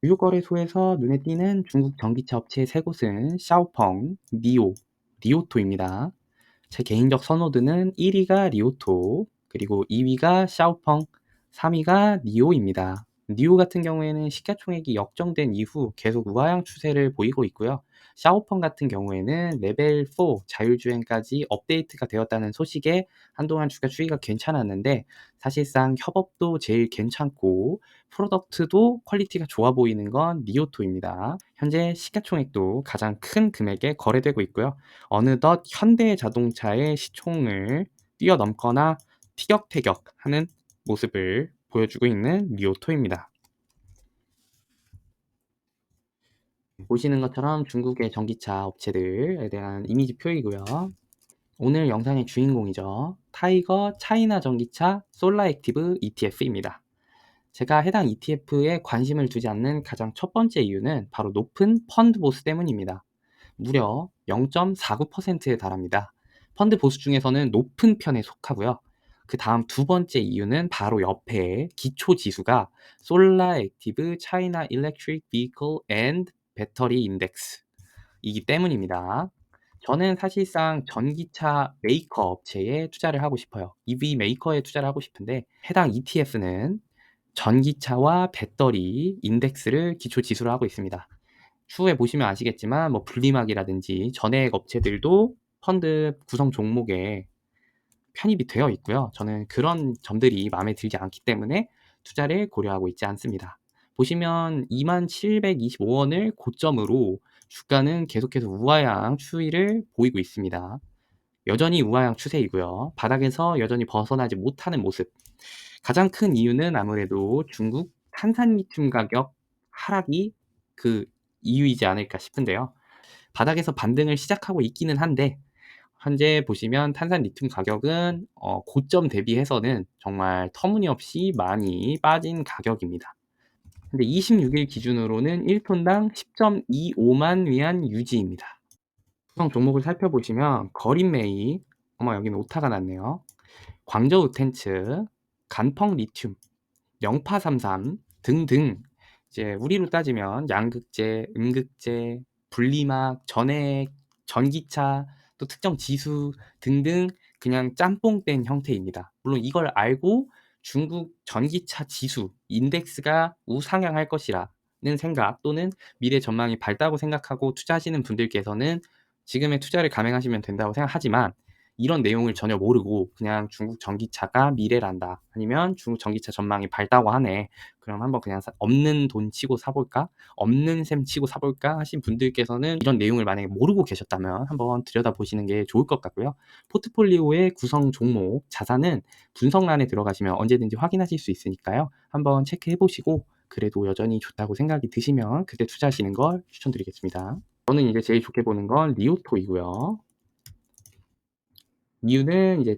주요 거래소에서 눈에 띄는 중국 전기차 업체 세 곳은 샤오펑, 니오, 리오토입니다. 제 개인적 선호도는 1위가 리오토, 그리고 2위가 샤오펑, 3위가 니오입니다. 니오 같은 경우에는 시가총액이 역정된 이후 계속 우하향 추세를 보이고 있고요. 샤오펑 같은 경우에는 레벨 4 자율주행까지 업데이트가 되었다는 소식에 한동안 주가 추이가 괜찮았는데 사실상 협업도 제일 괜찮고 프로덕트도 퀄리티가 좋아 보이는 건 리오토입니다. 현재 시가총액도 가장 큰 금액에 거래되고 있고요. 어느덧 현대자동차의 시총을 뛰어넘거나 티격태격 하는 모습을 보여주고 있는 리오토입니다. 보시는 것처럼 중국의 전기차 업체들에 대한 이미지 표이고요. 오늘 영상의 주인공이죠. 타이거 차이나 전기차 솔라 액티브 ETF입니다. 제가 해당 ETF에 관심을 두지 않는 가장 첫 번째 이유는 바로 높은 펀드 보수 때문입니다. 무려 0.49%에 달합니다. 펀드 보수 중에서는 높은 편에 속하고요. 그 다음 두 번째 이유는 바로 옆에 기초 지수가 솔라 액티브 차이나 일렉트릭 비클 앤 배터리 인덱스 이기 때문입니다. 저는 사실상 전기차 메이커 업체에 투자를 하고 싶어요. EV 메이커에 투자를 하고 싶은데 해당 ETF는 전기차와 배터리 인덱스를 기초 지수로 하고 있습니다. 추후에 보시면 아시겠지만 뭐 분리막이라든지 전해액 업체들도 펀드 구성 종목에 편입이 되어 있고요. 저는 그런 점들이 마음에 들지 않기 때문에 투자를 고려하고 있지 않습니다. 보시면 2725원을 고점으로 주가는 계속해서 우하향 추이를 보이고 있습니다. 여전히 우하향 추세이고요. 바닥에서 여전히 벗어나지 못하는 모습. 가장 큰 이유는 아무래도 중국 탄산리튬 가격 하락이 그 이유이지 않을까 싶은데요. 바닥에서 반등을 시작하고 있기는 한데 현재 보시면 탄산 리튬 가격은 어, 고점 대비해서는 정말 터무니없이 많이 빠진 가격입니다. 근데 26일 기준으로는 1톤당 10.25만 위안 유지입니다. 구성 종목을 살펴보시면 거린메이, 어머 여기는 오타가 났네요. 광저우 텐츠, 간펑 리튬, 영파삼삼 등등 이제 우리로 따지면 양극재, 음극재, 분리막, 전액, 전기차, 또 특정 지수 등등 그냥 짬뽕 된 형태입니다. 물론 이걸 알고 중국 전기차 지수 인덱스가 우상향할 것이라는 생각 또는 미래 전망이 밝다고 생각하고 투자하시는 분들께서는 지금의 투자를 감행하시면 된다고 생각하지만 이런 내용을 전혀 모르고 그냥 중국 전기차가 미래란다. 아니면 중국 전기차 전망이 밝다고 하네. 그럼 한번 그냥 사, 없는 돈 치고 사볼까? 없는 셈 치고 사볼까? 하신 분들께서는 이런 내용을 만약에 모르고 계셨다면 한번 들여다보시는 게 좋을 것 같고요. 포트폴리오의 구성 종목, 자산은 분석란에 들어가시면 언제든지 확인하실 수 있으니까요. 한번 체크해 보시고 그래도 여전히 좋다고 생각이 드시면 그때 투자하시는 걸 추천드리겠습니다. 저는 이제 제일 좋게 보는 건 리오토이고요. 이유는 이제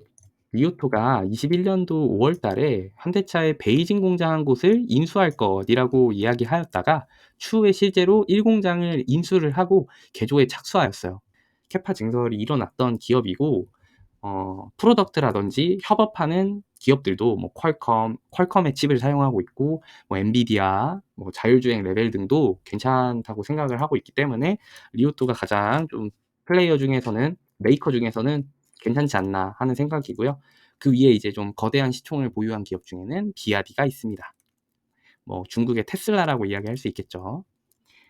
리오토가 21년도 5월 달에 현대차의 베이징 공장 한 곳을 인수할 것이라고 이야기하였다가 추후에 실제로 1공장을 인수를 하고 개조에 착수하였어요. 캐파 증설이 일어났던 기업이고 어, 프로덕트라든지 협업하는 기업들도 뭐 퀄컴, 퀄컴의 칩을 사용하고 있고 뭐 엔비디아, 뭐 자율주행 레벨 등도 괜찮다고 생각을 하고 있기 때문에 리오토가 가장 좀 플레이어 중에서는 메이커 중에서는 괜찮지 않나 하는 생각이고요. 그 위에 이제 좀 거대한 시총을 보유한 기업 중에는 비아디가 있습니다. 뭐 중국의 테슬라라고 이야기할 수 있겠죠.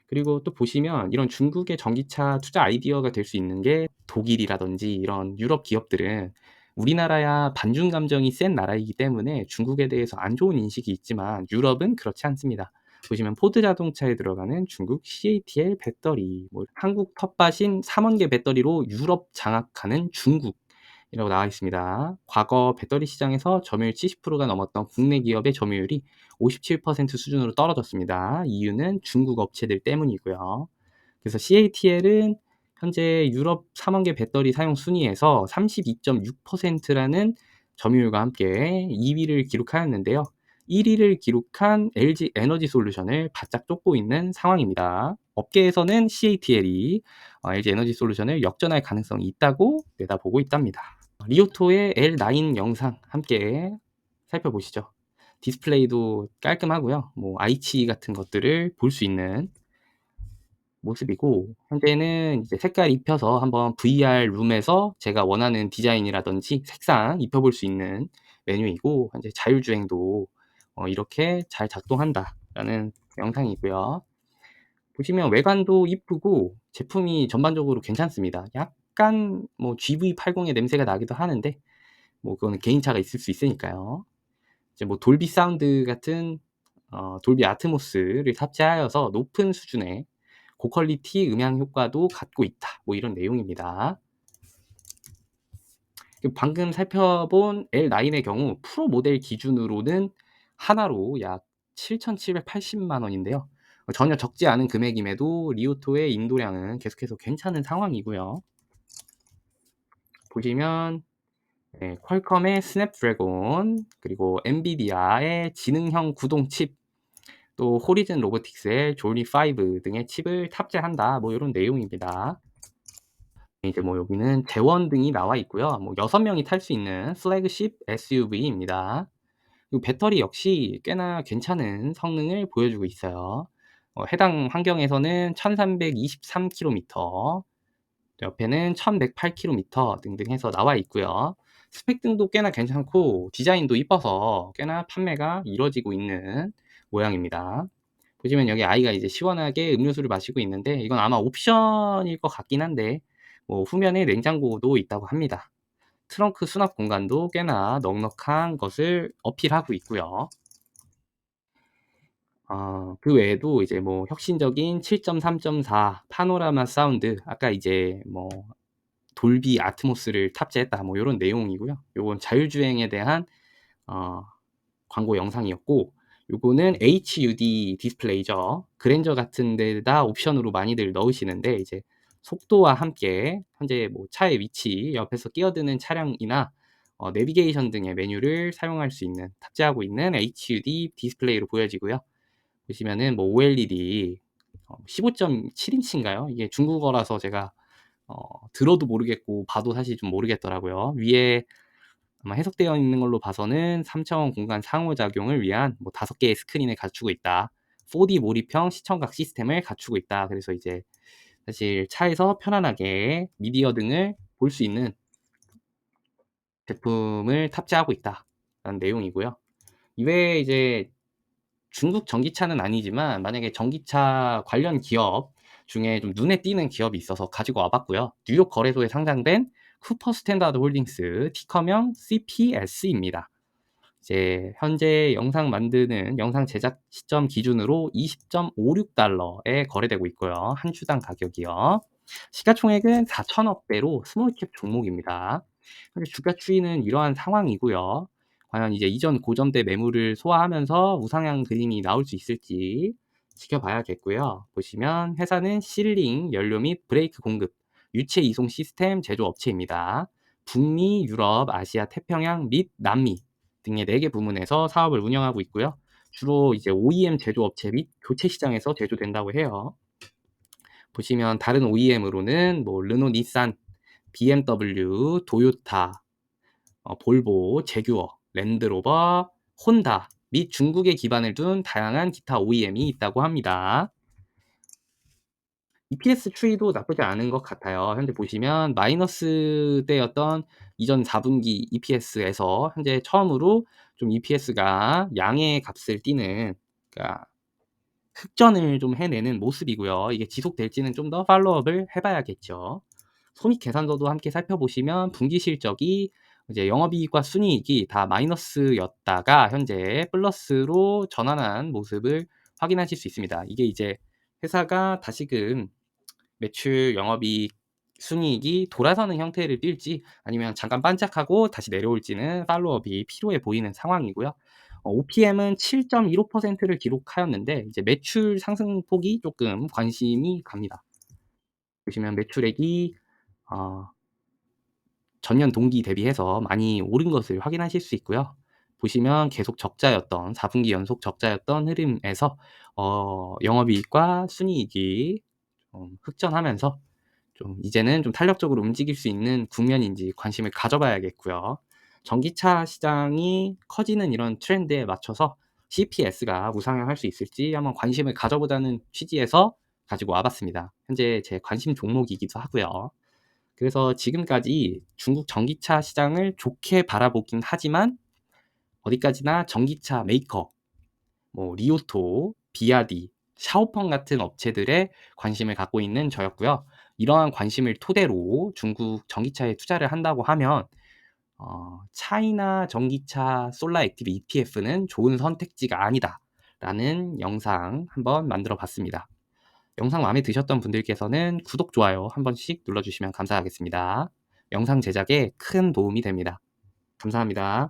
그리고 또 보시면 이런 중국의 전기차 투자 아이디어가 될 수 있는 게 독일이라든지 이런 유럽 기업들은 우리나라야 반중 감정이 센 나라이기 때문에 중국에 대해서 안 좋은 인식이 있지만 유럽은 그렇지 않습니다. 보시면 포드 자동차에 들어가는 중국 CATL 배터리, 뭐 한국 텃밭인 3원 개 배터리로 유럽 장악하는 중국 이라고 나와 있습니다. 과거 배터리 시장에서 점유율 70%가 넘었던 국내 기업의 점유율이 57% 수준으로 떨어졌습니다. 이유는 중국 업체들 때문이고요. 그래서 CATL은 현재 유럽 3원계 배터리 사용 순위에서 32.6%라는 점유율과 함께 2위를 기록하였는데요. 1위를 기록한 LG 에너지 솔루션을 바짝 쫓고 있는 상황입니다. 업계에서는 CATL이 LG 에너지 솔루션을 역전할 가능성이 있다고 내다보고 있답니다. 리오토의 L9 영상 함께 살펴보시죠. 디스플레이도 깔끔하고요. 뭐 아이치 같은 것들을 볼 수 있는 모습이고 현재는 이제 색깔 입혀서 한번 VR 룸에서 제가 원하는 디자인이라든지 색상 입혀볼 수 있는 메뉴이고 현재 자율주행도 어, 이렇게 잘 작동한다라는 영상이고요. 보시면 외관도 이쁘고 제품이 전반적으로 괜찮습니다. 약간 뭐 GV80의 냄새가 나기도 하는데 뭐 그거는 개인차가 있을 수 있으니까요. 이제 뭐 돌비 사운드 같은 어, 돌비 아트모스를 탑재하여서 높은 수준의 고퀄리티 음향 효과도 갖고 있다. 뭐 이런 내용입니다. 방금 살펴본 L9의 경우 프로 모델 기준으로는 하나로 약 7,780만 원인데요. 전혀 적지 않은 금액임에도 리오토의 인도량은 계속해서 괜찮은 상황이고요. 보시면 네, 퀄컴의 스냅드래곤 그리고 엔비디아의 지능형 구동 칩 또 호리즌 로보틱스의 졸리 5 등의 칩을 탑재한다. 뭐 이런 내용입니다. 이제 뭐 여기는 대원 등이 나와 있고요. 뭐 6명이 탈 수 있는 플래그십 SUV입니다. 배터리 역시 꽤나 괜찮은 성능을 보여주고 있어요. 어, 해당 환경에서는 1323km, 옆에는 1108km 등등 해서 나와 있고요. 스펙 등도 꽤나 괜찮고 디자인도 이뻐서 꽤나 판매가 이루어지고 있는 모양입니다. 보시면 여기 아이가 이제 시원하게 음료수를 마시고 있는데 이건 아마 옵션일 것 같긴 한데 뭐 후면에 냉장고도 있다고 합니다. 트렁크 수납 공간도 꽤나 넉넉한 것을 어필하고 있고요. 어, 그 외에도 이제 뭐 혁신적인 7.3.4 파노라마 사운드 아까 이제 뭐 돌비 아트모스를 탑재했다 뭐 이런 내용이고요. 요건 자율주행에 대한 어, 광고 영상이었고 요거는 HUD 디스플레이죠. 그랜저 같은 데다 옵션으로 많이들 넣으시는데 이제 속도와 함께 현재 뭐 차의 위치, 옆에서 끼어드는 차량이나 어, 내비게이션 등의 메뉴를 사용할 수 있는 탑재하고 있는 HUD 디스플레이로 보여지고요. 보시면은 뭐 OLED 어, 15.7인치인가요? 이게 중국어라서 제가 어, 들어도 모르겠고 봐도 사실 좀 모르겠더라고요. 위에 아마 해석되어 있는 걸로 봐서는 3차원 공간 상호작용을 위한 뭐 5개의 스크린을 갖추고 있다. 4D 몰입형 시청각 시스템을 갖추고 있다. 그래서 이제 사실 차에서 편안하게 미디어 등을 볼 수 있는 제품을 탑재하고 있다라는 내용이고요. 이외에 이제 중국 전기차는 아니지만 만약에 전기차 관련 기업 중에 좀 눈에 띄는 기업이 있어서 가지고 와봤고요. 뉴욕 거래소에 상장된 쿠퍼 스탠다드 홀딩스 티커명 CPS입니다. 이제 현재 영상 만드는 영상 제작 시점 기준으로 20.56달러에 거래되고 있고요. 한 주당 가격이요. 시가총액은 4천억대로 스몰캡 종목입니다. 주가 추이는 이러한 상황이고요. 과연 이제 이전 고점대 매물을 소화하면서 우상향 그림이 나올 수 있을지 지켜봐야겠고요. 보시면 회사는 실링, 연료 및 브레이크 공급, 유체 이송 시스템 제조 업체입니다. 북미, 유럽, 아시아, 태평양 및 남미 등의 4개 부문에서 사업을 운영하고 있고요. 주로 이제 OEM 제조업체 및 교체 시장에서 제조된다고 해요. 보시면 다른 OEM으로는 뭐 르노, 니산, BMW, 도요타, 어, 볼보, 제규어, 랜드로버, 혼다 및 중국에 기반을 둔 다양한 기타 OEM이 있다고 합니다. EPS 추이도 나쁘지 않은 것 같아요. 현재 보시면 마이너스 때였던 이전 4분기 EPS에서 현재 처음으로 좀 EPS가 양의 값을 띠는 그러니까 흑전을 좀 해내는 모습이고요. 이게 지속될지는 좀 더 팔로업을 해봐야겠죠. 손익 계산서도 함께 살펴보시면 분기 실적이 이제 영업이익과 순이익이 다 마이너스였다가 현재 플러스로 전환한 모습을 확인하실 수 있습니다. 이게 이제 회사가 다시금 매출, 영업이익, 순이익이 돌아서는 형태를 띌지 아니면 잠깐 반짝하고 다시 내려올지는 팔로업이 필요해 보이는 상황이고요. 어, OPM은 7.15%를 기록하였는데 이제 매출 상승폭이 조금 관심이 갑니다. 보시면 매출액이 어, 전년 동기 대비해서 많이 오른 것을 확인하실 수 있고요. 보시면 계속 적자였던 4분기 연속 적자였던 흐름에서 어, 영업이익과 순이익이 좀 흑전하면서 좀 이제는 좀 탄력적으로 움직일 수 있는 국면인지 관심을 가져봐야겠고요. 전기차 시장이 커지는 이런 트렌드에 맞춰서 CPS가 우상향할 수 있을지 한번 관심을 가져보자는 취지에서 가지고 와 봤습니다. 현재 제 관심 종목이기도 하고요. 그래서 지금까지 중국 전기차 시장을 좋게 바라보긴 하지만 어디까지나 전기차 메이커, 뭐 리오토, 비아디, 샤오펑 같은 업체들에 관심을 갖고 있는 저였고요. 이러한 관심을 토대로 중국 전기차에 투자를 한다고 하면 어, 차이나 전기차 솔라 액티브 ETF는 좋은 선택지가 아니다라는 영상 한번 만들어 봤습니다. 영상 마음에 드셨던 분들께서는 구독, 좋아요 한 번씩 눌러주시면 감사하겠습니다. 영상 제작에 큰 도움이 됩니다. 감사합니다.